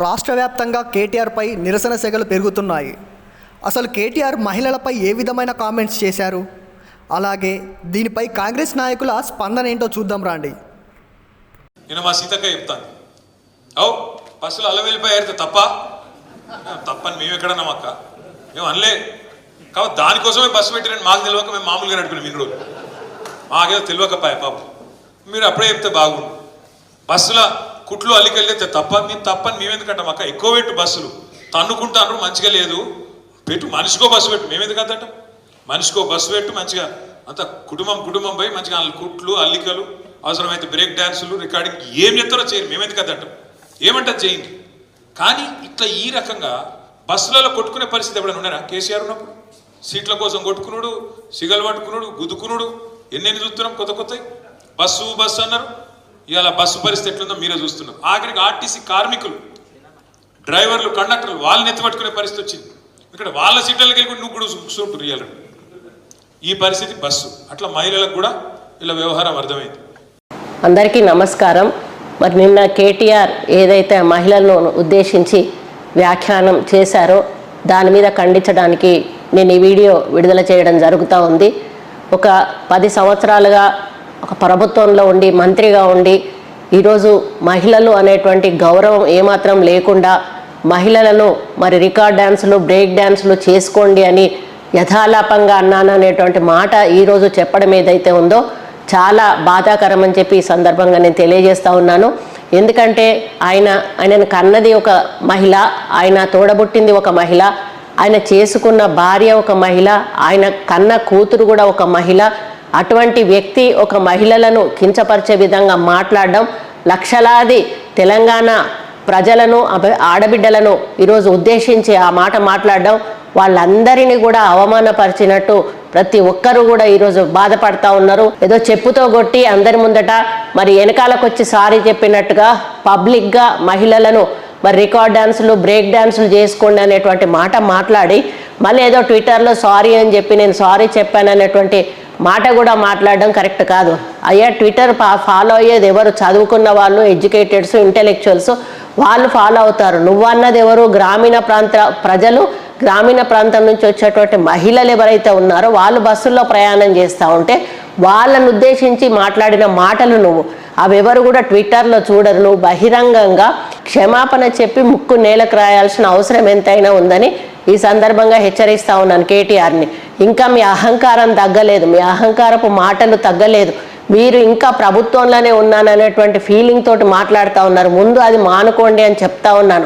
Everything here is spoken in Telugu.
రాష్ట్ర వ్యాప్తంగా కేటీఆర్పై నిరసన సెగలు పెరుగుతున్నాయి. అసలు కేటీఆర్ మహిళలపై ఏ విధమైన కామెంట్స్ చేశారు? అలాగే దీనిపై కాంగ్రెస్ నాయకుల స్పందన ఏంటో చూద్దాం రాండి. నేను మా సీతక్క చెప్తాను ఓ బస్సులు అల్ల వెళ్ళిపోయారు తప్ప? తప్పని మేము ఎక్కడన్నాం అక్క? మేము అనలే. కాబట్టి దానికోసమే బస్సు పెట్టిరని మాకు తెలియక మేము మామూలుగా నడుపుకున్నాం మీరు మాకేదో తెలియకపాయ పాపం. మీరు అప్పుడే చెప్తే బాగుండు. బస్సులో కుట్లు అల్లికెళ్ళితే తప్ప మేము తప్పని మేమెందుకంటాం అక్క? ఎక్కువ పెట్టు బస్సులు. తన్నుకుంటాను మంచిగా లేదు. పెట్టు మనిషికో బస్సు పెట్టు. మేమెందుకు అంతటం? మనిషికో బస్సు పెట్టు మంచిగా అంత కుటుంబం కుటుంబం పోయి మంచిగా కుట్లు అల్లికలు అవసరమైతే బ్రేక్ డ్యాన్సులు రికార్డింగ్ ఏం చేస్తారో చేయరు. మేమెందుకు అంతటం? ఏమంటారు చేయండి కానీ ఇట్లా ఈ రకంగా బస్సులలో కొట్టుకునే పరిస్థితి ఎప్పుడైనా ఉన్నారా? కేసీఆర్ ఉన్నప్పుడు? సీట్ల కోసం కొట్టుకునుడు సిగలు పట్టుకునుడు గుద్దుకునుడు ఎన్నెన్ని చూస్తున్నాం కొత్త కొత్త బస్సు బస్సు అన్నారు. ఇవాళ బస్సు పరిస్థితి ఎట్లుందో మీరే చూస్తున్నారు. ఆఖరికి ఆర్టీసీ కార్మికులు డ్రైవర్లు కండక్టర్లు వాళ్ళని ఎత్తిపట్టుకునే పరిస్థితి వచ్చింది. ఇక్కడ వాళ్ళ సీట్లకి వెళ్ళి నువ్వు కూడా కూర్చుంటారు ఇవాళ ఈ పరిస్థితి బస్సు. అట్లా మహిళలకు కూడా ఇలా వ్యవహారం అర్థమైంది. అందరికీ నమస్కారం. మరి నిన్న కేటీఆర్ ఏదైతే మహిళలను ఉద్దేశించి వ్యాఖ్యానం చేశారో దాని మీద ఖండించడానికి నేను ఈ వీడియో విడుదల చేయడం జరుగుతూ ఉంది. ఒక పది సంవత్సరాలుగా ఒక ప్రభుత్వంలో ఉండి మంత్రిగా ఉండి ఈరోజు మహిళలు అనేటువంటి గౌరవం ఏమాత్రం లేకుండా మహిళలను మరి రికార్డ్ డ్యాన్సులు బ్రేక్ డ్యాన్సులు చేసుకోండి అని యథాలాపంగా అన్నాను అనేటువంటి మాట ఈరోజు చెప్పడం ఏదైతే ఉందో చాలా బాధాకరం అని చెప్పి ఈ సందర్భంగా నేను తెలియజేస్తూ ఉన్నాను. ఎందుకంటే ఆయన ఆయనను కన్నది ఒక మహిళ ఆయన తోడబుట్టింది ఒక మహిళ ఆయన చేసుకున్న భార్య ఒక మహిళ ఆయన కన్న కూతురు కూడా ఒక మహిళ అటువంటి వ్యక్తి ఒక మహిళలను కించపరిచే విధంగా మాట్లాడడం లక్షలాది తెలంగాణ ప్రజలను ఆడబిడ్డలను ఈరోజు ఉద్దేశించి ఆ మాట మాట్లాడడం వాళ్ళందరినీ కూడా అవమానపరిచినట్టు ప్రతి ఒక్కరూ కూడా ఈరోజు బాధపడతా ఉన్నారు. ఏదో చెప్పుతో కొట్టి అందరి ముందట మరి వెనకాలకొచ్చి సారీ చెప్పినట్టుగా పబ్లిక్గా మహిళలను మరి రికార్డ్ డ్యాన్సులు బ్రేక్ డ్యాన్సులు చేసుకోండి అనేటువంటి మాట మాట్లాడి మళ్ళీ ఏదో ట్విట్టర్లో సారీ అని చెప్పి నేను సారీ చెప్పాను అనేటువంటి మాట కూడా మాట్లాడడం కరెక్ట్ కాదు. అయ్యా ట్విట్టర్ ఫాలో అయ్యేది ఎవరు? చదువుకున్న వాళ్ళు ఎడ్యుకేటెడ్స్ ఇంటెలెక్చువల్స్ వాళ్ళు ఫాలో అవుతారు. నువ్వన్నది ఎవరు? గ్రామీణ ప్రాంత ప్రజలు గ్రామీణ ప్రాంతం నుంచి వచ్చేటువంటి మహిళలు ఎవరైతే ఉన్నారో వాళ్ళు బస్సుల్లో ప్రయాణం చేస్తూ ఉంటే వాళ్ళను ఉద్దేశించి మాట్లాడిన మాటలు నువ్వు. అవెవరు కూడా ట్విట్టర్లో చూడరు నువ్వు బహిరంగంగా క్షమాపణ చెప్పి ముక్కు నేలకు రాయాల్సిన అవసరం ఎంతైనా ఉందని ఈ సందర్భంగా హెచ్చరిస్తా ఉన్నాను కేటీఆర్ని. ఇంకా మీ అహంకారం తగ్గలేదు మీ అహంకారపు మాటలు తగ్గలేదు. మీరు ఇంకా ప్రభుత్వంలోనే ఉన్నాననేటువంటి ఫీలింగ్ తోటి మాట్లాడుతూ ఉన్నారు. ముందు అది మానుకోండి అని చెప్తా ఉన్నాను.